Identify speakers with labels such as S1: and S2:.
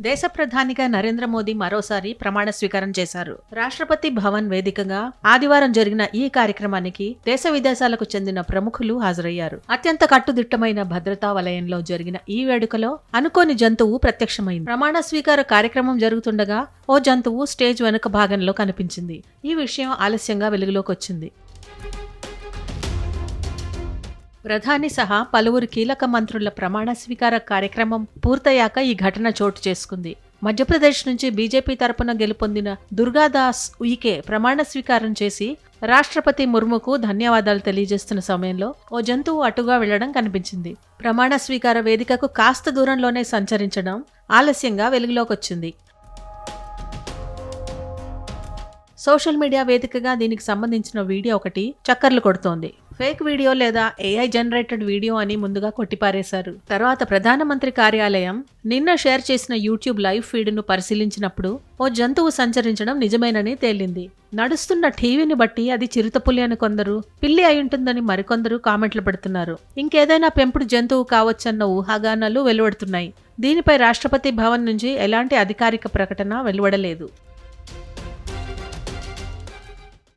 S1: దేశ ప్రధానిగా నరేంద్ర మోదీ మరోసారి ప్రమాణ స్వీకారం చేశారు. రాష్ట్రపతి భవన్ వేదికగా ఆదివారం జరిగిన ఈ కార్యక్రమానికి దేశ విదేశాలకు చెందిన ప్రముఖులు హాజరయ్యారు. అత్యంత కట్టుదిట్టమైన భద్రతా వలయంలో జరిగిన ఈ వేడుకలో అనుకోని జంతువు ప్రత్యక్షమైంది. ప్రమాణ స్వీకార కార్యక్రమం జరుగుతుండగా ఓ జంతువు స్టేజ్ వెనుక భాగంలో కనిపించింది. ఈ విషయం ఆలస్యంగా వెలుగులోకి వచ్చింది. ప్రధాని సహా పలువురు కీలక మంత్రుల ప్రమాణ స్వీకార కార్యక్రమం పూర్తయ్యాక ఈ ఘటన చోటు చేసుకుంది. మధ్యప్రదేశ్ నుంచి బీజేపీ తరపున గెలుపొందిన దుర్గాదాస్ ఉయికే ప్రమాణ స్వీకారం చేసి రాష్ట్రపతి ముర్ముకు ధన్యవాదాలు తెలియజేస్తున్న సమయంలో ఓ జంతువు అటుగా వెళ్ళడం కనిపించింది. ప్రమాణ స్వీకార వేదికకు కాస్త దూరంలోనే సంచరించడం ఆలస్యంగా వెలుగులోకి సోషల్ మీడియా వేదికగా దీనికి సంబంధించిన వీడియో ఒకటి చక్కర్లు కొడుతోంది. ఫేక్ వీడియో లేదా ఏఐ జనరేటెడ్ వీడియో అని ముందుగా కొట్టిపారేశారు. తర్వాత ప్రధానమంత్రి కార్యాలయం నిన్న షేర్ చేసిన యూట్యూబ్ లైవ్ ఫీడ్ను పరిశీలించినప్పుడు ఓ జంతువు సంచరించడం నిజమేనని తేలింది. నడుస్తున్న టీవీని బట్టి అది చిరుతపులి అని కొందరు పిల్లి అయి ఉంటుందని మరికొందరు కామెంట్లు పెడుతున్నారు. ఇంకేదైనా పెంపుడు జంతువు కావచ్చన్న ఊహాగానాలు వెలువడుతున్నాయి. దీనిపై రాష్ట్రపతి భవన్ నుంచి ఎలాంటి అధికారిక ప్రకటన వెలువడలేదు.